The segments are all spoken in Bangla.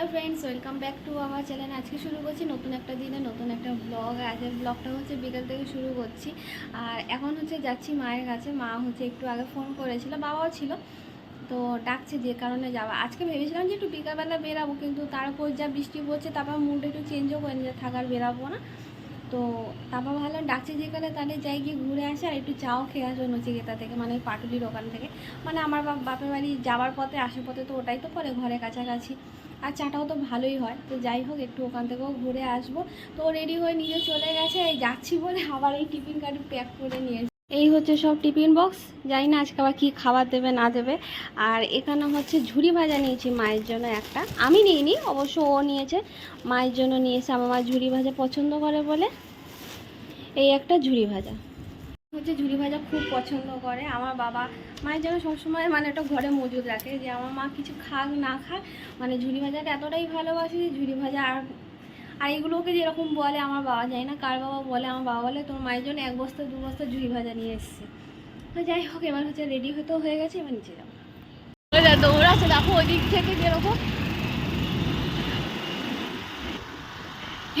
Hello friends, welcome back to আমার চ্যানেল। আজকে শুরু করছি নতুন একটা দিনে, নতুন একটা ব্লগ আজকের ব্লগটা হচ্ছে বিকেল থেকে শুরু করছি। আর এখন হচ্ছে যাচ্ছি মায়ের কাছে। মা হচ্ছে একটু আগে ফোন করেছিল, বাবাও ছিল, তো ডাকছে যে কারণে যাওয়া। আজকে ভেবেছিলাম যে একটু বিকালবেলা বেরাবো, কিন্তু তারপর যা বৃষ্টি পড়ছে তারপর মুড একটু চেঞ্জও করে নিয়ে থাকার বেরাবো না। তো তারপর ভালো ডাকছে যেখানে তাহলে যাই গিয়ে ঘুরে আসে আর একটু চাও খেয়ে আসব নচিকেতা থেকে মানে পাটুলির ওখান থেকে। মানে আমার বাপ- বাপের বাড়ি যাওয়ার পথে, আসার পথে তো ওটাই তো পড়ে ঘরের কাছাকাছি। আর চাটাও তো ভালোই হয়। তো যাই হোক, একটু ওখান থেকেও ঘুরে আসব। তো রেডি হয়ে নিজে চলে গেছে, এই যাচ্ছি বলে আবার এই টিফিন কার্ড প্যাক করে নিয়ে। এই হচ্ছে সব টিফিন বক্স জানি না আজকে আবার কী খাবার দেবে, না দেবে। আর এখানে হচ্ছে ঝুড়ি ভাজা নিয়েছি মায়ের জন্য একটা। আমি নিইনি, অবশ্য ও নিয়েছে। মায়ের জন্য নিয়েছে আমার মা ঝুরি ভাজা পছন্দ করে বলে। এই একটা ঝুড়ি ভাজা। হচ্ছে ঝুরি ভাজা খুব পছন্দ করে। আমার বাবা মায়ের জন্য সবসময় মানে একটা ঘরে মজুদ রাখে যে আমার মা কিছু খাক, না খাক মানে ঝুরি ভাজাটা এতটাই ভালোবাসে যে ঝুরি ভাজা আর আর এগুলোকে যেরকম বলে আমার বাবা যায় না কার বাবা বলে, আমার বাবা বলে তোর মায়ের জন্য এক বস্তা, দু বস্তা ঝুরি ভাজা নিয়ে এসছে। তো যাই হোক, এবার হচ্ছে রেডি হতেও হয়ে গেছে, এবার নিচে যাব। দৌড়াচ্ছে দেখো ওই দিক থেকে যেরকম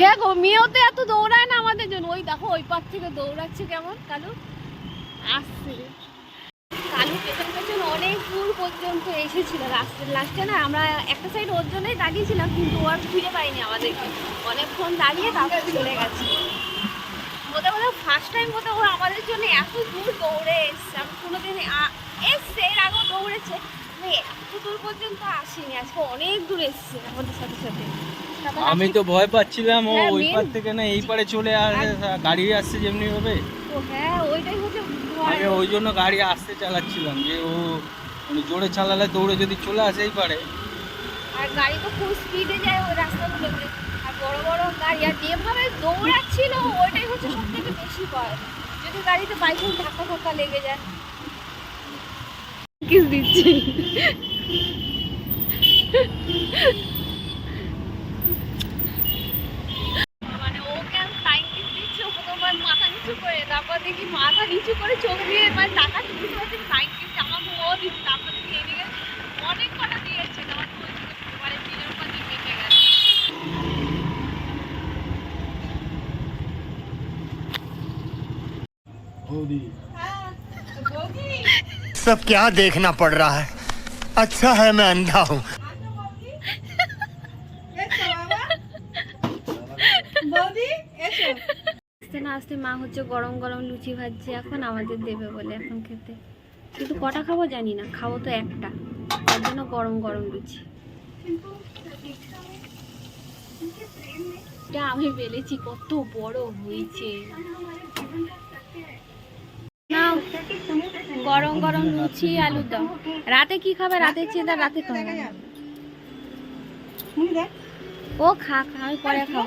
হ্যাঁ গো, মেয়েও তো এত দৌড়ায় না আমাদের জন্য। ওই দেখো, ওই পার থেকে দৌড়াচ্ছে কেমন? কালু? আসছে। কালু পেছন পেছন অনেক দূর পর্যন্ত এসেছিল। রাস্তার লাস্টে না আমরা একটা সাইড ওর জন্যই দাঁড়িয়েছিলাম, কিন্তু ও আর খুঁজে পাইনি আমাদেরকে। অনেকক্ষণ দাঁড়িয়ে তারপর চলে গেছে। বোধ বোধ ফার্স্ট টাইম বোধ ও আমাদের জন্য এত দূর দৌড়ে এসছে। আমি কোনোদিন এসছে, এর আগেও দৌড়েছে এত দূর পর্যন্ত আসিনি। আজকে অনেক দূর এসছে আমাদের সাথে সাথে। আমি তো ভয় পাচ্ছিলাম ও হ্যাঁ, ওই পার থেকে না এই পারে চলে আসে গাড়ি আসছে যেমনি ভাবে। তো হ্যাঁ। আমি ওই জন্য গাড়ি আসতে চালাচ্ছিলাম যে ও মানে জোরে চালালে দৌড়ে যদি চলে আসে এই পারে। আর গাড়ি তো খুব স্পিডে যায় ওই রাস্তাগুলোতে আর বড় বড় গাড়ি আর যেভাবে দৌড়াচ্ছিল ওইটাই হচ্ছে সব থেকে বেশি ভয়। যদি গাড়িতে বাইকে ধাক্কা ফাক্কা লেগে যায়। কিস দিচ্ছি। মাথা নিচু করে চোখ দিয়ে মানে টাকা চুপি চুপি টাইম কিস আমাকে ও দিচ্ছে তারপর দেখি এদিকে অনেক কটা দিয়েছে আমার তো ওই দিকে মানে দিনের উপর দিন মেপে গেছে सब क्या देखना पड़ रहा है अच्छा है मैं अंधा हूँ আস্তে মা হচ্ছে গরম গরম লুচি ভাজছে, এখন আমাদের দেবে বলে এখন খেতে। কিন্তু কটা খাব জানি না, খাব তো একটা। তার জন্য গরম গরম লুচি। এটা আমি বেলেছি কত বড় হয়েছে। গরম গরম লুচি, আলুর দম। রাতে কি খাবে? রাতে চিন্তা রাতে খাবে ও খা খা, আমি পরে খাব।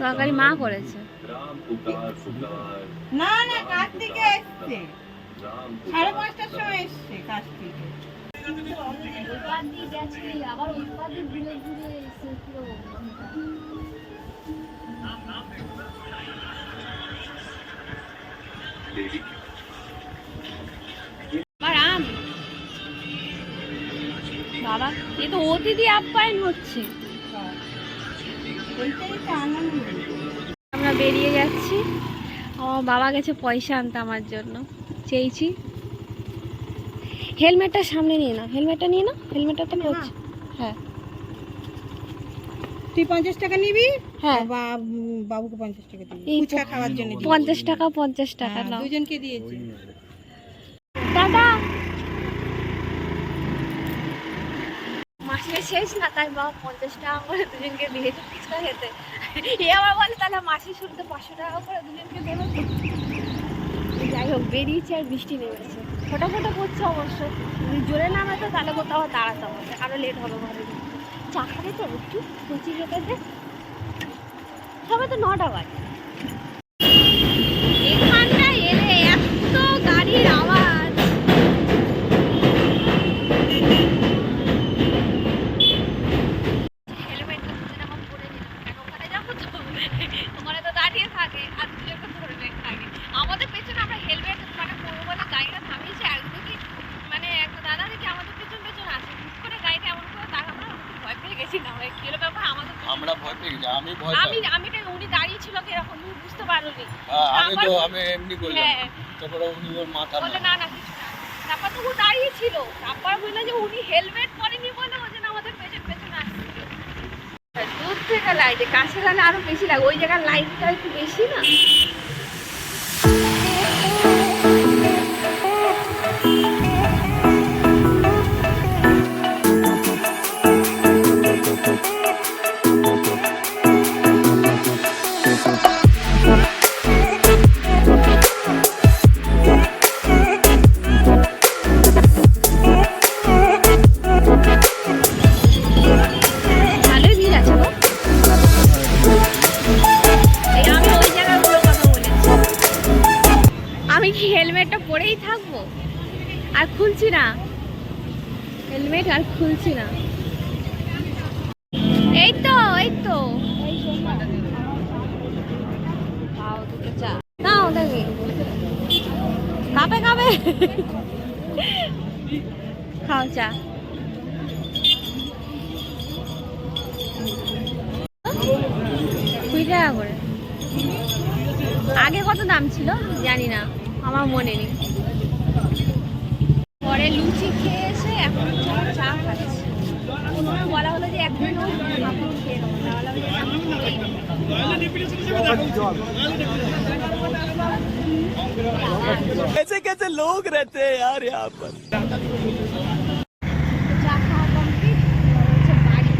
তরকারি মা করেছে। না না কাজ থেকে এসছে। সাড়ে পাঁচটার সময় এসছে কাজ থেকে আবার ঘুরে ঘুরে এসে পুরো বাবা এ তো অতিথি আপ্যায়ন হচ্ছে। আমরা বেরিয়ে যাচ্ছি। আমার বাবা গেছে পয়সা আনতে আমার জন্য। চেয়েছি। হেলমেটটা সামনে নিয়ে নাও। হেলমেটটা নিয়ে নাও। হেলমেটটা তো পড়ছে। হ্যাঁ। তুই পঞ্চাশ টাকা নিবি? হ্যাঁ। বা বাবুকে পঞ্চাশ টাকা দিবি। ফুচকা খাওয়ার জন্য পঞ্চাশ টাকা পঞ্চাশ টাকা হ্যাঁ, নাও। দুজনকে দিয়েছি টাটা আজকে শেষ না, তাই বাবা পঞ্চাশ টাকা করে দুজনকে দিয়েছে ফুচকা খেতে। এ আবার বলে, তাহলে মাসের শুরুতে পাঁচশো টাকা করে দুজনকে দেবে যাই হোক, বেরিয়েছে আর বৃষ্টি নেমেছে। ফোটা ফোটা পড়ছে অবশ্য। যদি জোরে নামে তো তাহলে কোথাও দাঁড়াতে হবে আরও লেট হবে ঢুকতে। চা খাবে তো একটু লুচি খেতে সবে তো নটা বাজে এখানটায় এলে এত গাড়ির আওয়াজ হেলমেট তো খুঁজে আমার পরে নিলাম কেন ওখানে যাব তো ওখানে তো দাঁড়িয়ে থাকে আর দুজনকে ধরবে থাকে আমাদের পেছনে আমরা হেলমেট মানে পরবো বলে গাড়িটা থামিয়েছি আর দেখি মানে একটা দাদা দেখি আমাদের পেছন পেছন আছে হুট করে গাড়িটা এমন করে তার আমরা ভয় পেয়ে গেছি না ভাই কি হলো ব্যাপার আমাদের পেছনে- আমরা ভয় পেয়ে গেছি আমি ভয় উনি দাঁড়িয়ে ছিল কীরকম তুমি বুঝতে পারোনি। হ্যাঁ, আমি তো আমি এমনি করলাম। হ্যাঁ। তারপরে উনি ওর মাথা বলে না না কিছু না। তারপর তো ও দাঁড়িয়ে ছিল। তারপর বলল যে উনি হেলমেট পরেনি বলে ওই জন্য আমাদের পেছন পেছন আসছিল দূর থেকে লাইটে কাছে গেলে আরও বেশি লাগে। ওই জায়গার লাইটটা একটু বেশি না? খুলছি না। হেলমেট আর খুলছি না। এই তো এই তো। নাও দেখি। খাবে খাবে। খাও চা। কুড়ি টাকা করে। আগে কত দাম ছিল? জানি না। আমার মনে নেই। লুচি খেয়ে এসে এখন হচ্ছে আবার চা খাচ্ছি ওনার বলা হলো যে একদিন আপনি খেয়ে নেবো না বলা হলো যে আমি খেয়েই নেবো। कैसे कैसे लोग रहते हैं यार यहाँ पर চা খাওয়া কমপ্লিট হচ্ছে বাড়ি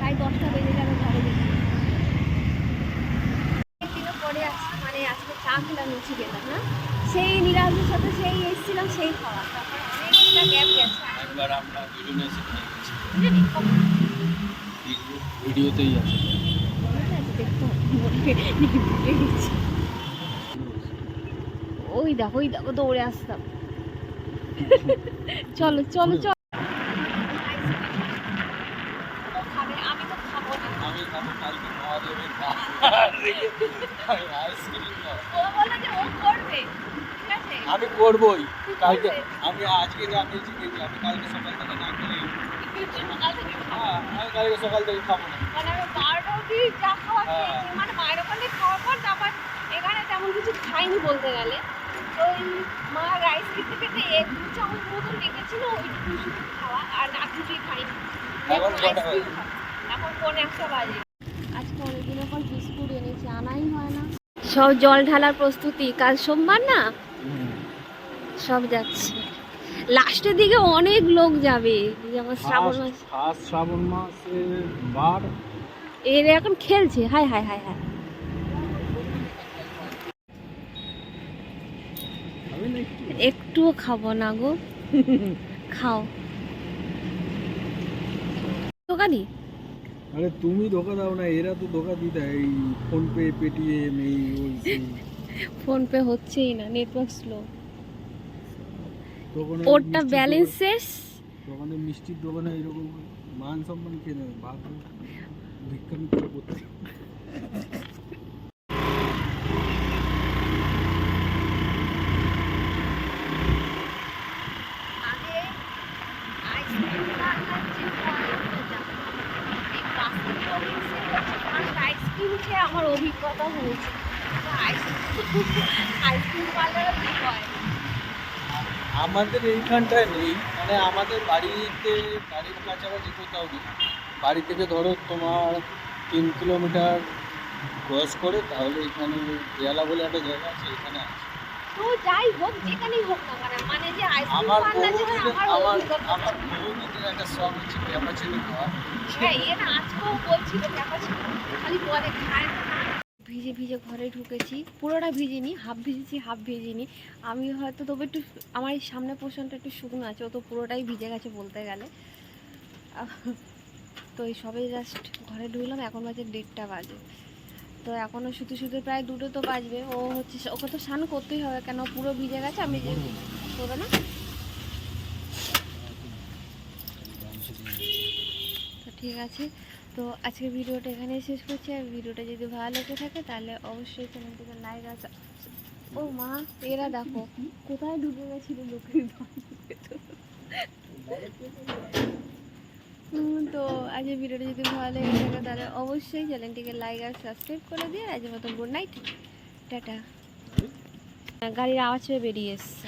তাই দশটা বেজে যাবে ঘরে যেতে দিনও পরে আসছি মানে আজকে চা খেলাম লুচি খেলাম না সেই নিরাজের সাথে সেই এসেছিলাম সেই খাওয়া তারপর অনেকটা গ্যাপ গেছে। একবার আমরা দুজনে এসে খেয়ে গেছি। ভিডিওতেই আছে দেখতে হবে ভুলে গেছি ওই দেখো ওই দেখো দৌড়ে আসতাম। চলো চলো চলো। আমি তো খাব না। আমি খাব কালকে। আইসক্রিম খাব। ও বলে যে ও করবে ঠিক আছে আমি করবোই। কালকে আমি আজকে যা খেয়েছি খেয়েছি আমি কালকে সকাল থেকে না খেলে। হ্যাঁ আমি কালকে সকাল থেকে খাব না। মানে আমি বারোটা অব্দি যা খাওয়া হ্যাঁ। খেয়েছি মানে মায়ের ওখানে খাওয়ার পর তারপর এখানে তেমন কিছু খাইনি বলতে গেলে। ওই মা রাইস খেতে খেতে এক দু চামচ মতন রেখেছিল ওইটুকু শুধু খাওয়া আর না কিছুই খাইনি। এখন একটা বাজে। আজকে অনেকদিনের পর বিস্কুট এনেছি আনাই হয় না। সব জল ঢালার প্রস্তুতি কাল সোমবার না? সব যাচ্ছে। লাস্টের দিকে অনেক লোক যাবে যেমন শ্রাবণ মাস। ফার্স্ট শ্রাবণ মাসের বার। এর এখন খেলছে হাই হাই হাই হাই একটুও খাব না গো। খাও। দোকানি আরে তুমি ধোকা দাও না এরা তো ধোকা দিতে এই ফোন পে পেটিএম এই ওই। ফোন পে হচ্ছেই না নেটওয়ার্ক স্লো ওরটা ব্যালেন্স শেষ দোকানে মিষ্টির দোকানে এরকম মান সম্মান খেয়ে নেবে ভাত ভিক্ষা মিক্ষা করতে আমার অভিজ্ঞতা হয়েছে আইসক্রিম পার্লারে হয় আমাদের এইখানটায় নেই। মানে আমাদের বাড়িতে বাড়ির কাছাকাছি কোথাও নেই। বাড়ি থেকে ধরো তোমার তিন কিলোমিটার ক্রস করে তাহলে এখানে দেয়ালা বলে একটা জায়গা আছে এখানে আছে। তো যাই হোক যেখানেই হোক না কেন মানে যে আইসক্রিম আমার পার্লার যেখানে আমার আমার অভিজ্ঞতা। আমার বহুদিনের একটা শখ হচ্ছে ক্যাপাচিনো খাওয়া। হ্যাঁ এটা আজকেও বলছিল খালি বলে খায় না। ভিজে ভিজে ঘরে ঢুকেছি। পুরোটা ভিজে ভিজিনি হাফ ভিজেছি হাফ ভিজে ভিজিনি। আমি হয়তো তবু একটু আমার এই সামনে পোর্শনটা একটু শুকনো আছে ও তো পুরোটাই ভিজে গেছে বলতে গেলে। তো এই সবে জাস্ট ঘরে ঢুকলাম এখন বাজে দেড়টা বাজে। তো এখনও শুধু শুধু প্রায় দুটো তো বাজবে। ও হচ্ছে ওকে তো স্নান করতেই হবে কেন পুরো ভিজে গেছে আমি যে করবে না? তো ঠিক আছে। তো আজকে ভিডিওটা এখানেই শেষ করছি। আর ভিডিওটা যদি ভালো লেগে থাকে, তাহলে অবশ্যই চ্যানেলটিকে লাইক আছে ও মা, এরা দেখো, কোথায় ঢুকে গেছিল লোকের তো আজকের ভিডিওটা যদি ভালো লেগে থাকে, তাহলে অবশ্যই চ্যানেলটিকে লাইক আর সাবস্ক্রাইব করে দিয়ে আজকের মতো গুড নাইট টাটা। গাড়ির আওয়াজ বেরিয়ে এসছে।